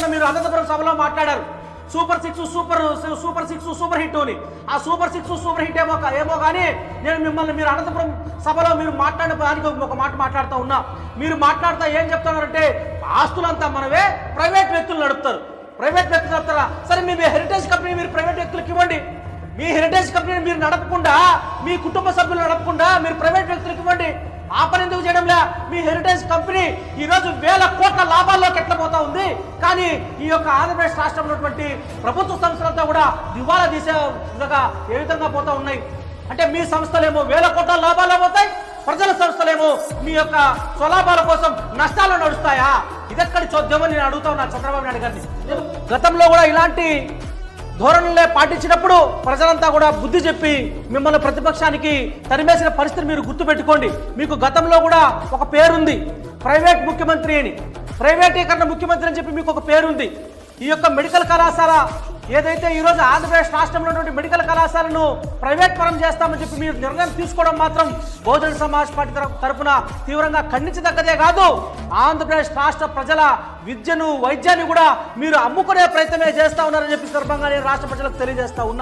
మొన్న మీరు అనంతపురం సభలో మాట్లాడారు. Super six super super six super hit అని. ఆ సూపర్ సిక్స్ సూపర్ హిట్ ఏమో ఏమో కానీ నేను మిమ్మల్ని మీరు అనంతపురం సభలో మీరు మాట్లాడడానికి ఒక- మాట మాట్లాడుతూ ఉన్నా. మీరు మాట్లాడుతూ ఏం చెప్తున్నారంటే ఆస్తులంతా మనవే ప్రైవేట్ వ్యక్తులు నడుపుతారు. ప్రైవేట్ వ్యక్తులు నడుపుతారా? సరే మీ హెరిటేజ్ కంపెనీ మీరు ప్రైవేట్ వ్యక్తులకు ఇవ్వండి. మీ హెరిటేజ్ కంపెనీని మీరు నడపకుండా మీ కుటుంబ సభ్యులు నడపకుండా మీరు ప్రైవేట్ వ్యక్తులకు ఇవ్వండి. ఆ పని ఎందుకు చేయడంలే? మీ హెరిటేజ్ కంపెనీ ఈ రోజు వేల కోట్ల లాభాల్లోకి ఎట్లా పోతా ఉంది? కానీ ఈ యొక్క ఆంధ్రప్రదేశ్ రాష్ట్రంలో ఉన్నటువంటి ప్రభుత్వ సంస్థలంతా కూడా దివాలా తీసే విధంగా ఏ విధంగా పోతా ఉన్నాయి? అంటే మీ సంస్థలేమో వేల కోట్ల లాభాలు పోతాయి ప్రజల సంస్థలేమో మీ యొక్క స్వలాభాల కోసం నష్టాలు నడుస్తాయా? ఇదెక్కడి చోద్యమని నేను అడుగుతా ఉన్నా చంద్రబాబు నాయుడు గారిని. గతంలో కూడా ఇలాంటి ధోరణులే పాటించినప్పుడు ప్రజలంతా కూడా బుద్ధి చెప్పి మిమ్మల్ని ప్రతిపక్షానికి తరిమేసిన పరిస్థితి మీరు గుర్తుపెట్టుకోండి. మీకు గతంలో కూడా ఒక పేరుంది ప్రైవేట్ ముఖ్యమంత్రి అని. ప్రైవేటీకరణ ముఖ్యమంత్రి అని చెప్పి మీకు ఒక పేరుంది. ఈ యొక్క మెడికల్ కళాశాల ఏదైతే ఈరోజు ఆంధ్రప్రదేశ్ రాష్ట్రంలో ఉన్నటువంటి మెడికల్ కళాశాలను ప్రైవేట్ పరం చేస్తామని చెప్పి మీరు నిర్ణయం తీసుకోవడం మాత్రం బహుజన సమాజ్ పార్టీ తరఫున తరపున తీవ్రంగా ఖండించదగ్గదే కాదు. ఆంధ్రప్రదేశ్ రాష్ట్ర ప్రజల విద్యను వైద్యాన్ని కూడా మీరు అమ్ముకునే ప్రయత్నమే చేస్తా ఉన్నారని చెప్పి సందర్భంగా నేను రాష్ట్ర ప్రజలకు తెలియజేస్తా ఉన్నా